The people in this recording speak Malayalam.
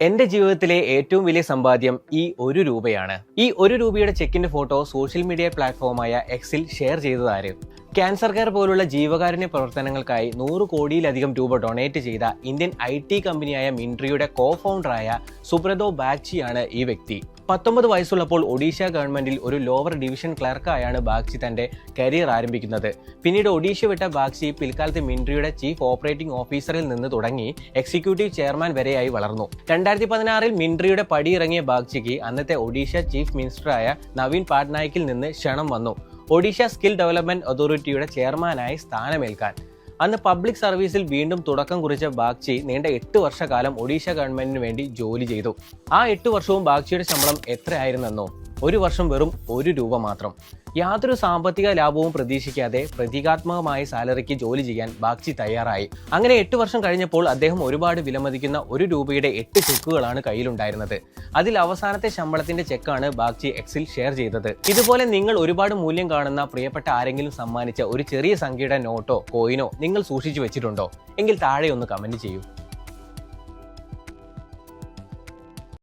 എന്റെ ജീവിതത്തിലെ ഏറ്റവും വലിയ സമ്പാദ്യം ഈ ഒരു രൂപയാണ്. ഈ ഒരു രൂപയുടെ ചെക്കിന്റെ ഫോട്ടോ സോഷ്യൽ മീഡിയ പ്ലാറ്റ്ഫോമായ എക്സിൽ ഷെയർ ചെയ്തതാര് ക്യാൻസർ കെയർ പോലുള്ള ജീവകാരുണ്യ പ്രവർത്തനങ്ങൾക്കായി നൂറ് കോടിയിലധികം രൂപ ഡൊണേറ്റ് ചെയ്ത ഇന്ത്യൻ ഐ ടി കമ്പനിയായ മിൻട്രിയുടെ കോ ഫൗണ്ടറായ സുബ്രതോ ബാഗ്ചിയാണ് ഈ വ്യക്തി. പത്തൊമ്പത് വയസ്സുള്ളപ്പോൾ ഒഡീഷ ഗവൺമെന്റിൽ ഒരു ലോവർ ഡിവിഷൻ ക്ലർക്കായാണ് ബാഗ്ചി തന്റെ കരിയർ ആരംഭിക്കുന്നത്. പിന്നീട് ഒഡീഷ വിട്ട ബാഗ്ചി പിൽക്കാലത്ത് മിൻട്രിയുടെ ചീഫ് ഓപ്പറേറ്റിംഗ് ഓഫീസറിൽ നിന്ന് തുടങ്ങി എക്സിക്യൂട്ടീവ് ചെയർമാൻ വരെയായി വളർന്നു. രണ്ടായിരത്തി പതിനാറിൽ മിൻട്രിയുടെ പടിയിറങ്ങിയ ബാഗ്ചിക്ക് അന്നത്തെ ഒഡീഷ ചീഫ് മിനിസ്റ്ററായ നവീൻ പാട്നായിക്കിൽ നിന്ന് ക്ഷണം വന്നു. ഒഡീഷ സ്കിൽ ഡെവലപ്മെന്റ് അതോറിറ്റിയുടെ ചെയർമാനായി സ്ഥാനമേൽക്കാൻ. അന്ന് പബ്ലിക് സർവീസിൽ വീണ്ടും തുടക്കം കുറിച്ച ബാഗ്ചി നീണ്ട എട്ട് വർഷക്കാലം ഒഡീഷ ഗവൺമെന്റിന് വേണ്ടി ജോലി ചെയ്തു. ആ എട്ട് വർഷവും ബാഗ്ചിയുടെ ശമ്പളം എത്രയായിരുന്നെന്നോ? ഒരു വർഷം വെറും ഒരു രൂപ മാത്രം. യാതൊരു സാമ്പത്തിക ലാഭവും പ്രതീക്ഷിക്കാതെ പ്രതീകാത്മകമായ സാലറിക്ക് ജോലി ചെയ്യാൻ ബാഗ്ചി തയ്യാറായി. അങ്ങനെ എട്ട് വർഷം കഴിഞ്ഞപ്പോൾ അദ്ദേഹം ഒരുപാട് വിലമതിക്കുന്ന ഒരു രൂപയുടെ എട്ട് ചെക്കുകളാണ് കയ്യിലുണ്ടായിരുന്നത്. അതിൽ അവസാനത്തെ ശമ്പളത്തിന്റെ ചെക്കാണ് ബാഗ്ചി എക്സിൽ ഷെയർ ചെയ്തത്. ഇതുപോലെ നിങ്ങൾ ഒരുപാട് മൂല്യം കാണുന്ന പ്രിയപ്പെട്ട ആരെങ്കിലും സമ്മാനിച്ച ഒരു ചെറിയ സംഖ്യയുടെ നോട്ടോ കോയിനോ നിങ്ങൾ സൂക്ഷിച്ചു വെച്ചിട്ടുണ്ടോ? എങ്കിൽ താഴെ ഒന്ന് കമന്റ് ചെയ്യൂ.